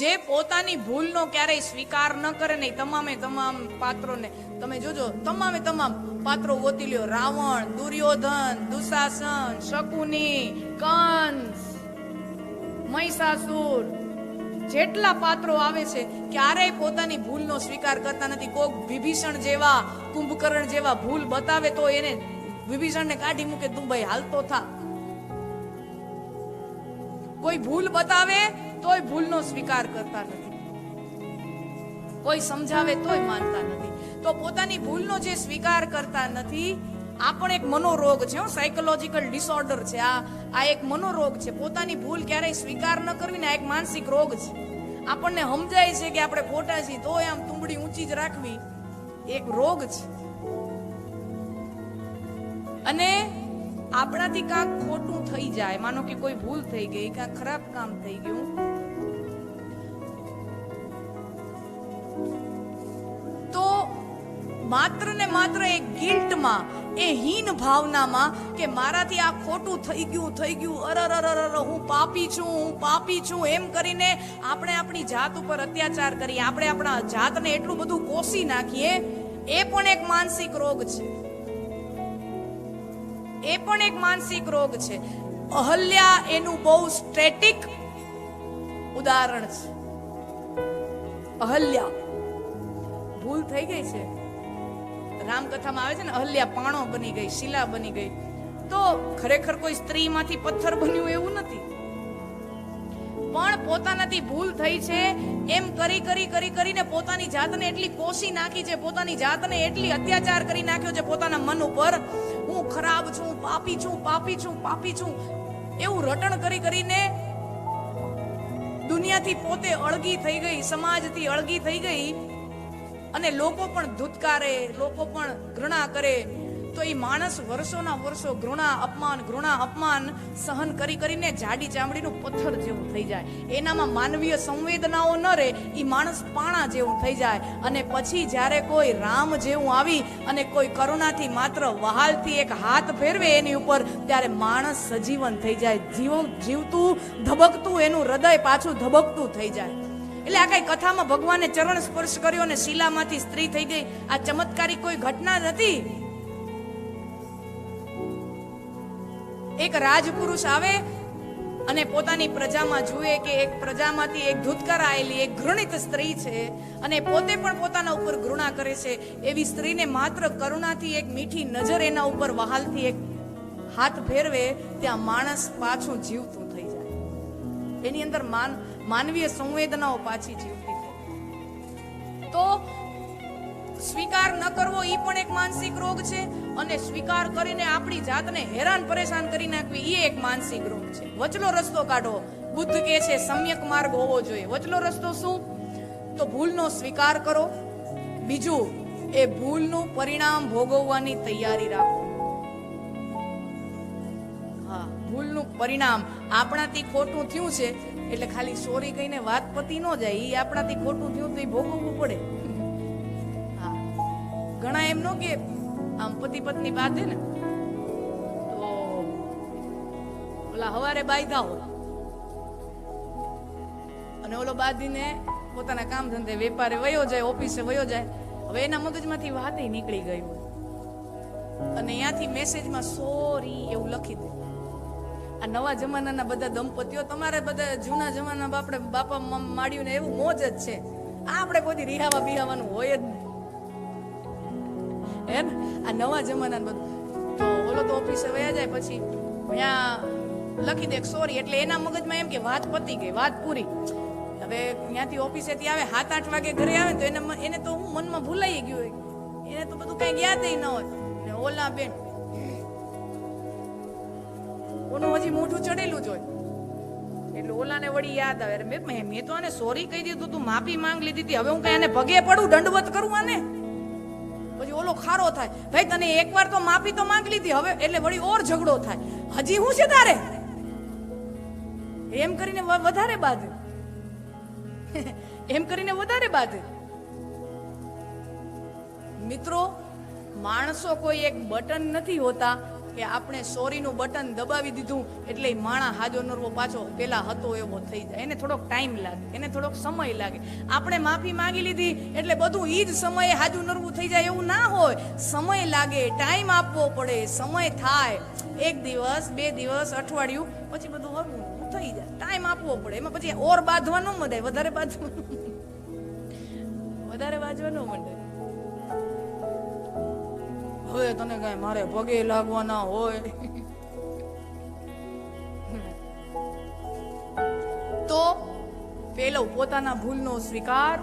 જે પોતાની ભૂલનો ક્યારેય સ્વીકાર ન કરે નહીં તમામે તમામ પાત્રોને, તમે જોજો, તમામે તમામ પાત્રો ગોતી લ્યો. રાવણ, દુર્યોધન, દુશાસન, શકુની, કંસ, મહિષાસુર, જેટલા પાત્રો આવે છે, ક્યારેય પોતાની ભૂલનો સ્વીકાર કરતા નથી. કોક વિભીષણ જેવા, કુંભકર્ણ જેવા ભૂલ બતાવે તો એને વિભીષણને કાઢી મૂકે. તું ભાઈ હાલતો થા. કોઈ ભૂલ બતાવે તોય ભૂલનો સ્વીકાર કરતા નથી. કોઈ સમજાવે તોય માનતા નથી. તો પોતાની ભૂલનો જે સ્વીકાર કરતા નથી, આ પણ એક મનોરોગ છે સાયકોલોજીકલ ડિસઓર્ડર છે. આ આ એક મનોરોગ છે. પોતાની ભૂલ ક્યારેય સ્વીકાર ન કરવી ને આ એક માનસિક રોગ છે. આપણને સમજાય છે કે આપણે ખોટા છીએ, તોય આમ તુંબડી ઊંચી જ રાખવી એક રોગ છે. અને આપણાથી કાંક ખોટું થઈ જાય. માનો કે કોઈ ભૂલ થઈ ગઈ, કાંક ખરાબ કામ થઈ ગયું. તો માત્ર ને માત્ર એ ગિલ્ટમાં, એ હીન ભાવનામાં કે મારાથી આ ખોટું થઈ ગયું થઈ ગયું અરર હું પાપી છું, હું પાપી છું, એમ કરીને આપણે આપણી જાત ઉપર અત્યાચાર કરીએ. આપણે આપણા જાતને એટલું બધું કોસી નાખીએ, એ પણ એક માનસિક રોગ છે. એ પણ એક માનસિક રોગ છે. અહલ્યા એનું બહુ સ્ટ્રેટિક ઉદાહરણ છે. અહલ્યા. ભૂલ થઈ ગઈ છે. રામકથામાં આવે છે ને, અહલ્યા પાણો બની ગઈ, શિલા બની ગઈ. તો ખરેખર કોઈ સ્ત્રીમાંથી પથ્થર બન્યું એવું નથી. પણ પોતાનાથી ભૂલ થઈ છે, એમ કરી કરી કરી, કરીને પોતાની જાતને એટલી કોશી નાખી છે, પોતાની જાતને એટલી અત્યાચાર કરી નાખ્યો છે, પોતાના મન ઉપર હું ખરાબ છું, પાપી છું પાપી છું પાપી છું. એવું રટણ કરી કરીને દુનિયાથી પોતે અળગી થઈ ગઈ, સમાજથી અળગી થઈ ગઈ. અને લોકો પણ ધૂતકારે, લોકો પણ ઘૃણા કરે. તો એ માણસ વર્ષોના વર્ષો ઘૃણા અપમાન ઘૃણા અપમાન સહન કરી કરીને જાડી ચામડીનું પથ્થર જેવું થઈ જાય. એનામાં માનવીય સંવેદનાઓ ન રહે એ માણસ પાણા જેવું થઈ જાય. અને પછી જ્યારે કોઈ રામ જેવું આવી અને કોઈ કરુણાથી માત્ર વહાલથી એક હાથ ફેરવે એની ઉપર, ત્યારે માણસ સજીવન થઈ જાય. જીવ, જીવતું, ધબકતું, એનું હૃદય પાછું ધબકતું થઈ જાય. એટલે આ કઈ કથામાં ભગવાને ચરણ સ્પર્શ કર્યો અને શીલામાંથી સ્ત્રી થઈ ગઈ. આ ચમત્કારી કોઈ ઘટના નથી એક રાજપુરુષ આવે અને પોતાની પ્રજામાં જુએ કે એક પ્રજામાંથી એક ધૂતકર આવેલી એક ઘૃણિત સ્ત્રી છે અને પોતે પણ પોતાના ઉપર ઘૃણા કરે છે. એવી સ્ત્રીને માત્ર કરુણાથી એક મીઠી નજર એના ઉપર વહાલથી એક હાથ ફેરવે, ત્યાં માણસ પાછું જીવતું થઈ જાય. એની અંદર માન, માનવીય સંવેદનાઓ પાછી જીવતી થઈ તો સ્વીકાર ન કરવો એ પણ એક માનસિક રોગ છે અને સ્વીકાર કરીને આપણી જાતને હેરાન પરેશાન કરી નાખવી એ એક માનસિક રોગ છે. વચલો રસ્તો કાઢો. બુદ્ધ કહે છે, સમ્યક માર્ગ હોવો જોઈએ. વચલો રસ્તો શું? તો ભૂલનો સ્વીકાર કરો. બીજું, એ ભૂલનું પરિણામ ભોગવવાની તૈયારી રાખો. હા, ભૂલનું પરિણામ આપણાથી ખોટું થયું છે, એટલે ખાલી સોરી કહીને વાત પતી ન જાય એ આપણાથી ખોટું થયું તો એ ભોગવવું પડે. ઘણા એમ નો કે આમ પતિ પત્ની બાંધે ને, તો ઓલા હવારે બાંધ્યા હોય. અને ઓલો બાંધીને પોતાના કામ ધંધે વેપારે વયો જાય, ઓફિસે વયો જાય. હવે એના મગજમાંથી વાત નીકળી ગઈ હોય. અને ત્યાંથી મેસેજમાં સોરી એવું લખી દે. આ નવા જમાનાના બધા દંપતીઓ, તમારે બધા જૂના જમાના બાપડે બાપા માડ્યું ને એવું મોજ જ છે. આ આપણે કોઈ રિહાવા બિહાવાનું હોય જ નહીં. હે આ નવા જમાના બધું. તો ઓલો તો ઓફિસે વયા જાય પછી ત્યાં લખી દે સોરી એટલે એના મગજમાં એમ કે વાત પતી ગઈ, વાત પૂરી. હવે ત્યાંથી ઓફિસેથી આવે, સાત, આઠ વાગે ઘરે આવે તો એને એને તો હું મનમાં ભૂલાઈ ગયું હોય. એને તો બધું કઈ યાદ ન હોય. ને ઓલા બેન, ઓનું હજી મોઢું ચડેલું જ હોય. એટલે ઓલાને વળી યાદ આવે. મેં મેં તો આને સોરી કહી દીધું તું, માફી માંગ લીધી હતી. હવે હું કઈ આને પગે પડું, દંડવત કરું આને? પછી ઓલો ખારો થાય. ભાઈ, તને એકવાર તો માફી તો માંગ લીધી. હવે એટલે વળી ઓર ઝઘડો થાય. હજી હું છે તારે? એમ કરીને વધારે બાદ એમ કરીને વધારે બાદ મિત્રો, માણસો કોઈ એક બટન નથી હોતા. કે આપણે સોરીનું બટન દબાવી દીધું એટલે માણા હાજો નરવો પાછો પેલા હતો એવો થઈ જાય. એને થોડોક ટાઈમ લાગે, એને થોડોક સમય લાગે. આપણે માફી માંગી લીધી એટલે બધું ઈ જ સમયે હાજુ નરવું થઈ જાય એવું ના હોય. સમય લાગે ટાઈમ આપવો પડે, સમય થાય. એક દિવસ, બે દિવસ, અઠવાડિયું, પછી બધું હરવું થઈ જાય. ટાઈમ આપવો પડે. એમાં પછી ઓર બાંધવા ન વધારે બાંધવાનું વધારે બાંધવા ન મંડાય. હવે તને કઈ મારે પગે લાગવાના હોય? તો પેલો પોતાના ભૂલનો સ્વીકાર,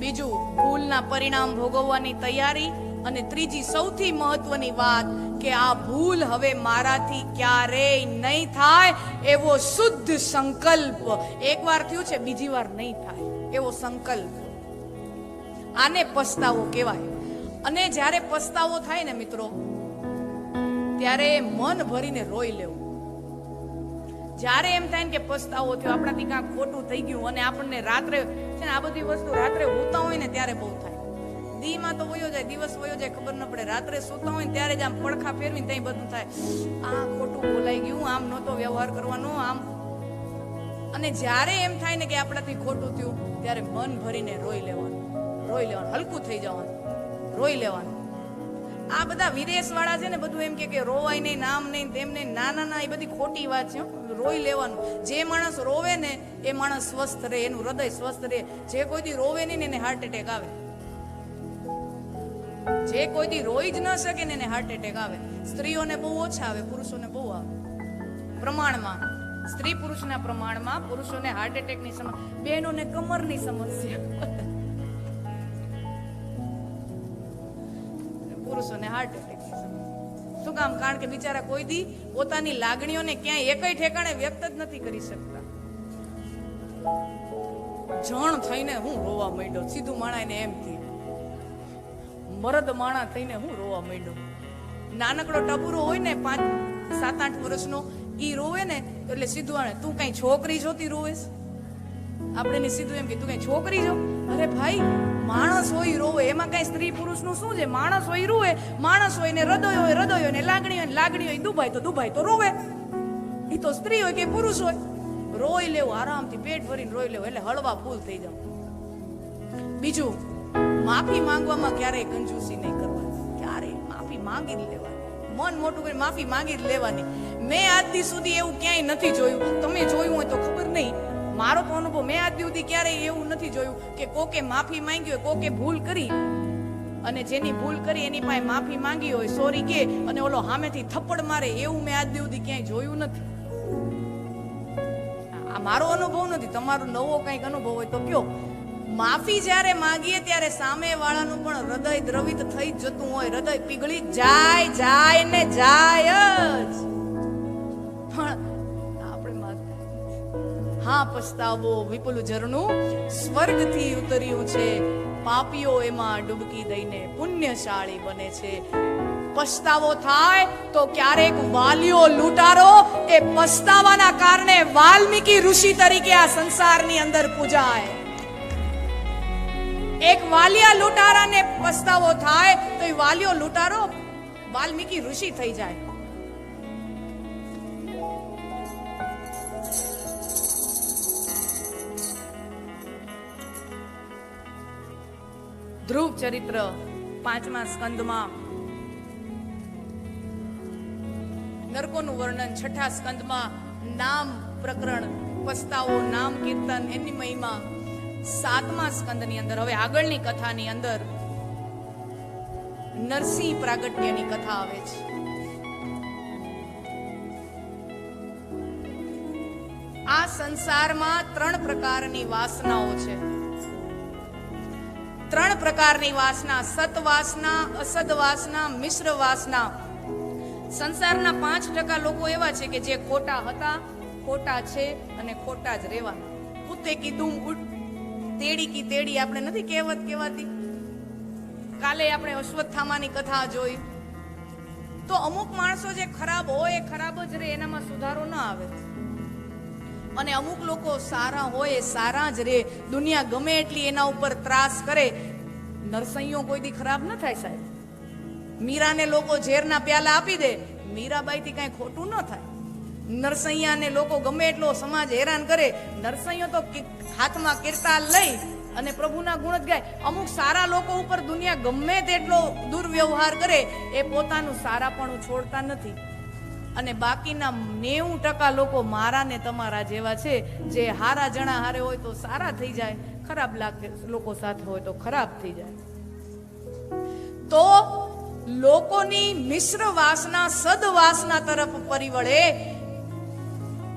બીજું ભૂલના પરિણામ ભોગવવાની તૈયારી, અને ત્રીજી સૌથી મહત્વની વાત કે આ ભૂલ હવે મારાથી ક્યારેય નહીં થાય એવો શુદ્ધ સંકલ્પ. એકવાર થયું છે, બીજી વાર નહીં થાય એવો સંકલ્પ. આને પસ્તાવો કહેવાય. અને જ્યારે પસ્તાવો થાય ને મિત્રો, ત્યારે મન ભરીને રોઈ લેવું. જ્યારે એમ થાય ને કે પસ્તાવો થયો, આપણાથી કાંઈક ખોટું થઈ ગયું અને આપણને રાત્રે, છે ને, આ બધી વસ્તુ રાત્રે હોતા હોય ને ત્યારે બહુ થાય. દીમાં તો વયો જાય, દિવસ વયો જાય, ખબર ન પડે. રાત્રે સૂતા હોય ને ત્યારે જ આમ પડખા ફેરવીને ત્યાં બધું થાય. આ ખોટું બોલાઈ ગયું, આમ નહોતો વ્યવહાર કરવાનો, આમ. અને જ્યારે એમ થાય ને કે આપણાથી ખોટું થયું, ત્યારે મન ભરીને રોઈ લેવાનું રોઈ લેવાનું, હલકું થઈ જવાનું. રોઈ લેવાનું. આ બધા વિદેશ વાળા છે ને બધું એમ કે રોવાય નહીં, નામ નહીં, તેમ નહીં ના ના, એ બધી ખોટી વાત છે. રોઈ લેવાનું. જે માણસ રોવે ને, એ માણસ સ્વસ્થ રહે, એનું હૃદય સ્વસ્થ રહે. જે કોઈ દી રોવે નહીં ને, એને હાર્ટ એટેક આવે. જે કોઈ દી રોઈ જ ન શકે ને, એને હાર્ટ એટેક આવે. સ્ત્રીઓને બહુ ઓછા આવે, પુરુષોને બહુ આવે. પ્રમાણમાં. સ્ત્રી પુરુષના પ્રમાણમાં પુરુષોને હાર્ટ એટેકની સમસ્યા, બહેનોને કમરની સમસ્યા. પુરુષોને હાર્ટ એટેક શું કામ? કારણ કે બિચારા કોઈ દી પોતાની લાગણીઓને ક્યાંય એકય ઠેકાણે વ્યક્ત જ નથી કરી શકતા. જણ થઈને હું રોવા માંડ્યો. સીધું માણાને એમ થી મરદ માણા થઈને હું રોવા માંડ્યો. નાનકડો ટબુરો હોય ને પાંચ, સાત, આઠ વર્ષનો, ઈ રોવે ને એટલે સીધું આણે, તું કઈ છોકરી જોતી રોવેશ આપણે એને સીધું એમ કે તું કઈ છોકરી જો, અરે ભાઈ, માણસ હોય રોવે, એમાં કઈ સ્ત્રી પુરુષનું શું છે? માણસ હોય રોવે, માણસ હોય ને હૃદય હોય હૃદય હોય ને લાગણી હોય લાગણી હોય દુભાઈ તો દુભાઈ તો રોવે. એ તો સ્ત્રી હોય કે પુરુષ હોય? રોઈ લેવું, આરામથી પેટ ભરીને રોઈ લેવું, એટલે હળવા ફૂલ થઈ જાવ બીજું, માફી માંગવામાં ક્યારેય કંજૂસી નહીં કરવાની. ક્યારેય માફી માંગી જ લેવાની. મન મોટું કરી માફી માંગી જ લેવાની. મેં આજ સુધી એવું ક્યાંય નથી જોયું. તમે જોયું હોય તો ખબર નહીં. મારો તો અનુભવ મેં આજ સુધી ક્યારેય એવું નથી જોયું કે કોકે માફી માંગી હોય, કોકે ભૂલ કરી. અને જેની ભૂલ કરી એની પાસે માફી માંગી હોય, સોરી કે, અને ઓલો સામેથી થપ્પડ મારે એવું મેં આજ સુધી ક્યાંય જોયું નથી. આ મારો અનુભવ નથી, તમારો નવો કંઈક અનુભવ હોય તો કયો. માફી જ્યારે માંગીએ ત્યારે સામે વાળાનું પણ હૃદય દ્રવિત થઈ જતું હોય, હૃદય પીગળી જાય જાય ને જાય જ. પણ હા, પસ્તાવો, વિપુલ ઝરણું સ્વર્ગથી ઉતર્યું છે. પાપીઓ એમાં ડૂબકી દઈને પુણ્યશાળી બને છે. પસ્તાવો થાય તો ક્યારેક વાલીઓ લૂંટારો. એ પસ્તાવાના કારણે વાલ્મીકી ઋષિ તરીકે આ સંસારની અંદર પૂજાય. એક વાલિયા લૂંટારાને પસ્તાવો થાય તો એ વાલિયો લૂંટારો. વાલ્મીકી ઋષિ થઈ જાય. ધ્રુવ ચરિત્ર પાંચમા સ્કંદમાં. નરકોનું વર્ણન છઠ્ઠા સ્કંદમાં નામ પ્રકરણ, પસ્તાવો, નામ કીર્તન એની મહિમા. સાતમા સ્કંદની અંદર, હવે આગળની કથાની અંદર નરસિંહ પ્રાગટ્યની કથા આવે છે. આ સંસારમાં ત્રણ પ્રકારની વાસનાઓ છે. ત્રણ પ્રકારની વાસના સત વાસના અસદ વાસના મિશ્ર વાસના સંસારના પાંચ ટકા લોકો એવા છે કે જે ખોટા હતા, ખોટા છે અને ખોટા જ રહેવાના. કુત્તે કીધું, ઉઠ, તેડી કી તેડી આપણે નથી કહેવત કહેવાતી. કાલે આપણે અશ્વત્થામાની કથા જોઈ. તો અમુક માણસો જે ખરાબ હોય, એ ખરાબ જ રહે, એનામાં સુધારો ન આવે. અને અમુક લોકો સારા હોય, સારા જ રહે દુનિયા ગમે એટલી એના ઉપર ત્રાસ કરે. નરસૈયો કોઈ દી ખરાબ ન થાય સાહેબ. મીરાને લોકો ઝેરના પ્યાલા આપી દે. મીરાબાઈથી કાંઈ ખોટું ન થાય. નરસૈયાને લોકો ગમે એટલો સમાજ હેરાન કરે. નરસૈયો તો હાથમાં કીર્તાલ લઈ અને પ્રભુના ગુણ જ ગાય. અમુક સારા લોકો ઉપર દુનિયા ગમે તેટલો દુર્વ્યવહાર કરે, એ પોતાનું સારાપણું છોડતા નથી. અને બાકીના નેવું ટકા લોકો મારા ને તમારા જેવા છે. જે હારા જણા હારે હોય તો સારા થઈ જાય, ખરાબ લાગે લોકો સાથે હોય તો ખરાબ થઈ જાય. તો લોકોની મિશ્ર વાસના, સદવાસના તરફ પરિવળે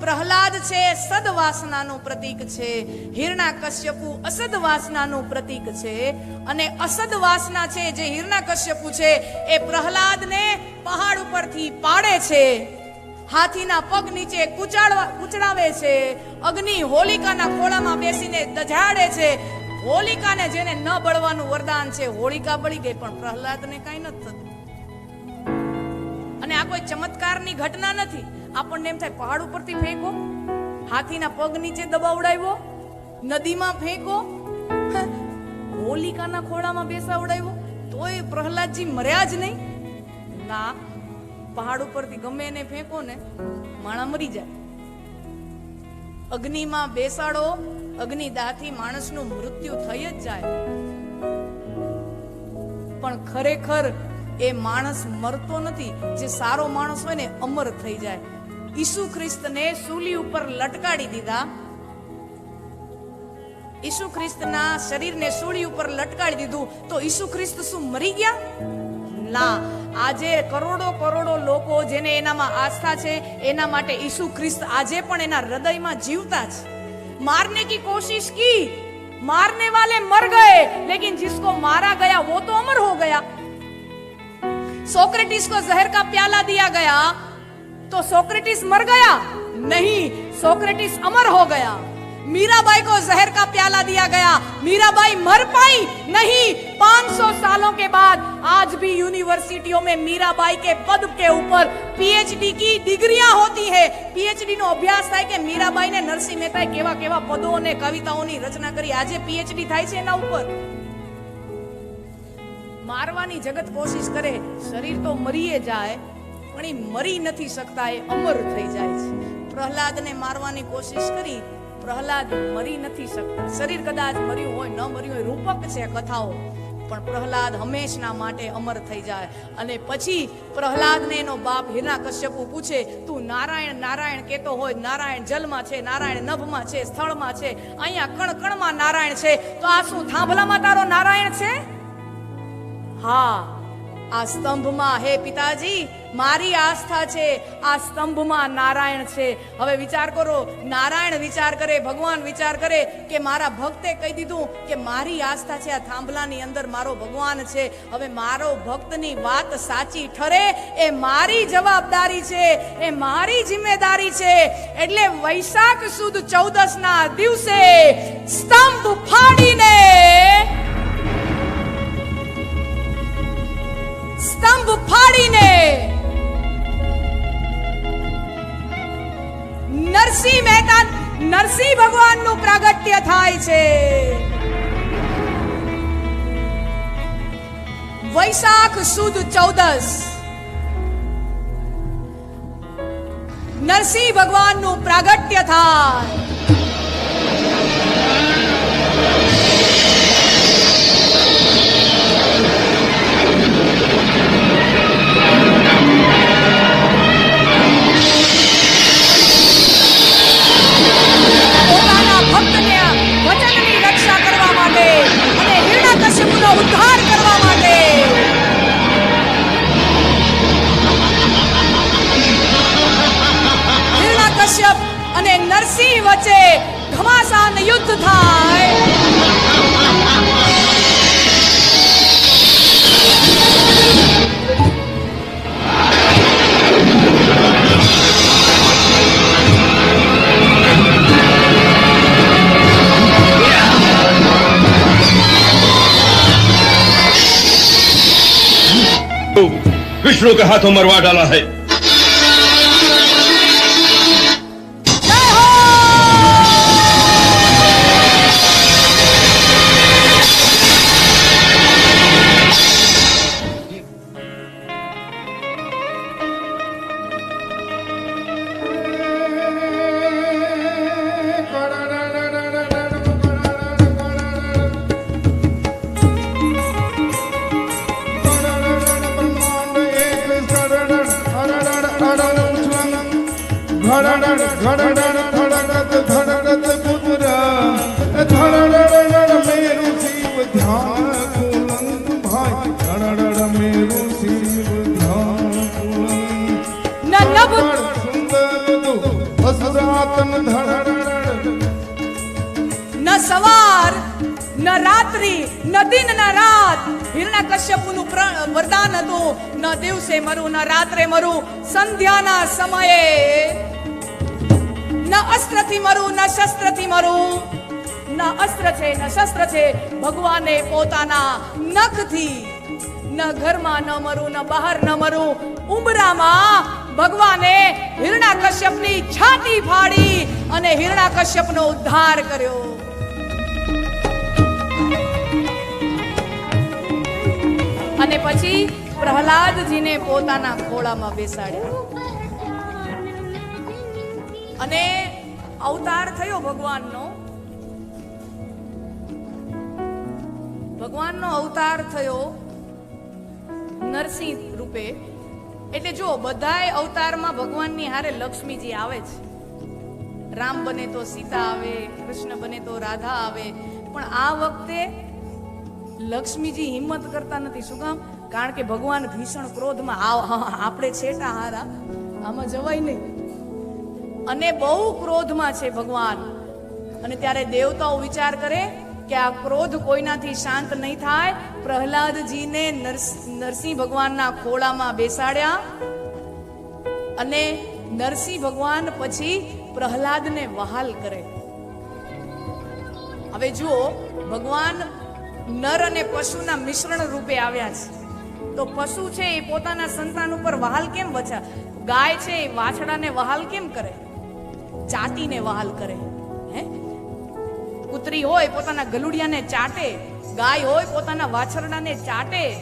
પ્રહલાદ છે, સદવાસનાનું પ્રતીક છે હિરણા કશ્યપુ અસદવાસનાનું પ્રતીક છે. અને અસદવાસના છે, જે હિરણા કશ્યપુ છે, એ પ્રહલાદને પહાડ ઉપરથી પાડે છે. હાથીના પગ નીચે કુચાડવા, કુચડાવે છે. અગ્નિ હોલિકાના ખોળામાં બેસીને દજાડે છે. હોલિકાને જેને ન બળવાનું વરદાન છે, હોલિકા બળી ગઈ, પણ પ્રહલાદને કાંઈ નથી થતું. અને આ કોઈ ચમત્કારની ઘટના નથી. આપણને એમ થાય, પહાડ ઉપરથી ફેંકો, હાથીના પગ નીચે દબાવડાવ્યો, નદીમાં ફેંકો હોલિકાના ખોળામાં બેસાવડાવ્યો, તોય પ્રહલાદજી મર્યા જ નહીં. ના, પહાડ ઉપરથી ગમે એને ફેંકો ને, માણા મરી જાય. અગ્નિમાં બેસાડો અગ્નિ દાહથી માણસનું મૃત્યુ થઈ જ જાય. પણ ખરેખર એ માણસ મરતો નથી. જે સારો માણસ હોય ને અમર થઈ જાય. ઈસુ ખ્રિસ્તને સૂલી ઉપર લટકાડી દીધા. ઈસુ ખ્રિસ્તના શરીરને સૂળી ઉપર લટકાડી દીધું. તો ઈસુ ખ્રિસ્ત શું મરી ગયા? ના. આજે કરોડો કરોડો લોકો જેને એનામાં આસ્થા છે, એના માટે ઈસુ ખ્રિસ્ત આજે પણ એના હૃદયમાં જીવતા છે. મારને કી કોશિશ કી? મારને વાલે મર ગયે. લેકિન જિસકો મારા ગયા, વો તો અમર હો ગયા. સોક્રેટિસ કો જહર કા પ્યાલા દિયા ગયા. तो सोक्रेटिस मर गया नहीं सोक्रेटिस अमर हो गया मीराबाई को जहर का प्याला दिया गया मीराबाई मर पाई नहीं 500 सालों के बाद आज भी यूनिवर्सिटियों में मीराबाई के पद के ऊपर पीएचडी की डिग्रियां होती है પીએચડી નો અભ્યાસ થાય કે મીરાબાઈ ને નરસિંહ મહેતાએ કેવા કેવા પદો અને કવિતાઓની રચના કરી આજે પીએચડી થાય છે એના ઉપર મારવાની જગત કોશિશ કરે શરીર તો મરીએ જાય પણ એ મરી નથી શકતા, એ અમર થઈ જાય છે. પ્રહલાદને મારવાની કોશિશ કરી, પ્રહલાદ મરી નથી શકતા. શરીર કદાચ મર્યું હોય, ન મર્યું હોય, રૂપક છે કથાઓ, પણ પ્રહલાદ હંમેશના માટે અમર થઈ જાય. અને પછી પ્રહલાદને એનો બાપ હિરના કશ્યપુ પૂછે, તું નારાયણ નારાયણ કેતો હોય, નારાયણ જલમાં છે, નારાયણ નભમાં છે, સ્થળમાં છે, અહીંયા કણ કણમાં નારાયણ છે, તો આ શું થાંભલામાં તારો નારાયણ છે? હા, આ સ્તંભમાં, હે પિતાજી મારી આસ્થા છે, આ સ્તંભમાં નારાયણ છે. હવે વિચાર કરો, નારાયણ વિચાર કરે, ભગવાન વિચાર કરે કે મારા ભક્તે કહી દીધું કે મારી આસ્થા છે, આ થાંભલાની અંદર મારો ભગવાન છે. હવે મારો ભક્તની વાત સાચી ઠરે, એ મારી જવાબદારી છે, એ મારી જિમ્મેદારી છે. એટલે વૈશાખ સુદ ચૌદસ ના દિવસે સ્તંભ ફાડીને સ્તંભ ફાડીને નરસિંહ મહેતા નરસિંહ ભગવાનનું પ્રાગટ્ય થાય છે. વૈશાખ સુદ ચૌદસ. નરસિંહ ભગવાનનું પ્રાગટ્ય થાય. विष्णु के हाथों मरवा डाला है કશ્યપુનું વરદાન હતું. ન દિવસે મરું, ન રાત્રે મરું. સંધ્યાના સમયે ન અસ્ત્રથી મરું, ન શસ્ત્રથી મરું. ન અસ્ત્ર છે, ન શસ્ત્ર છે. ભગવાને પોતાના નખથી ન ઘરમાં ન મરું, ન બહાર ન મરું. ઉંબરામાં ભગવાને હિરણા કશ્યપની છાતી ફાડી અને હિરણા કશ્યપનો ઉદ્ધાર કર્યો. અને પછી પ્રહલાદજીને પોતાના ખોળામાં બેસાડ્યા. અને અવતાર થયો ભગવાનનો. ભગવાનનો અવતાર થયો નરસિંહ રૂપે. એટલે જો બધાય અવતારમાં ભગવાનની હારે લક્ષ્મીજી આવે છે રામ બને તો સીતા આવે, કૃષ્ણ બને તો રાધા આવે. પણ આ વખતે લક્ષ્મીજી હિંમત કરતા નથી, શું કામ? કારણ કે ભગવાન ભીષણ ક્રોધમાં આપણે છેટા હારા. આમાં જવાય નહીં. અને બહુ ક્રોધમાં છે ભગવાન. અને ત્યારે દેવતાઓ વિચાર કરે કે આ ક્રોધ કોઈનાથી શાંત નહીં થાય. પ્રહલાદજીને નરસ- નરસિંહ ભગવાનના ખોળામાં બેસાડ્યા. અને નરસિંહ ભગવાન પછી પ્રહલાદને વહાલ કરે. હવે જુઓ, ભગવાન નર અને પશુના મિશ્રણ રૂપે આવ્યા છે. તો પશુ છે એ પોતાના સંતાન ઉપર વહાલ કેમ બચા ગાય છે એ વાછડાને વહાલ કેમ કરે? ચાટીને વહાલ કરે. હે? કૂતરી હોય પોતાના ગલુડિયાને ચાટે, ગાય હોય પોતાના વાછરડાને ચાટે.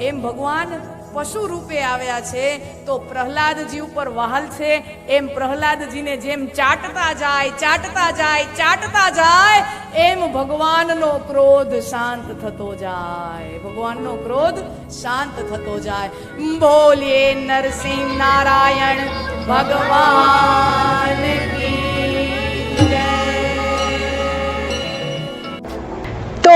એમ ભગવાન પશુ રૂપે આવ્યા છે, તો પ્રહલાદજી ઉપર વહાલ છે. એમ પ્રહલાદજીને જેમ ચાટતા જાય ચાટતા જાય ચાટતા જાય, એમ ભગવાનનો ક્રોધ શાંત થતો જાય. ભગવાનનો ક્રોધ શાંત થતો જાય. બોલીએ નરસિંહ નારાયણ, ભગવાન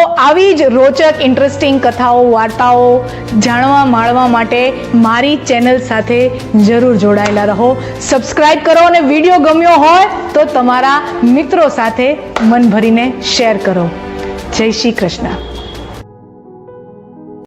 આવી જ રોચક ઇન્ટરેસ્ટિંગ કથાઓ, વાર્તાઓ જાણવા, માણવા માટે મારી ચેનલ સાથે જરૂર જોડાયેલા રહો. સબસ્ક્રાઈબ કરો અને વીડિયો ગમ્યો હોય તો તમારા મિત્રો સાથે મન ભરીને શેર કરો. જય શ્રી કૃષ્ણ.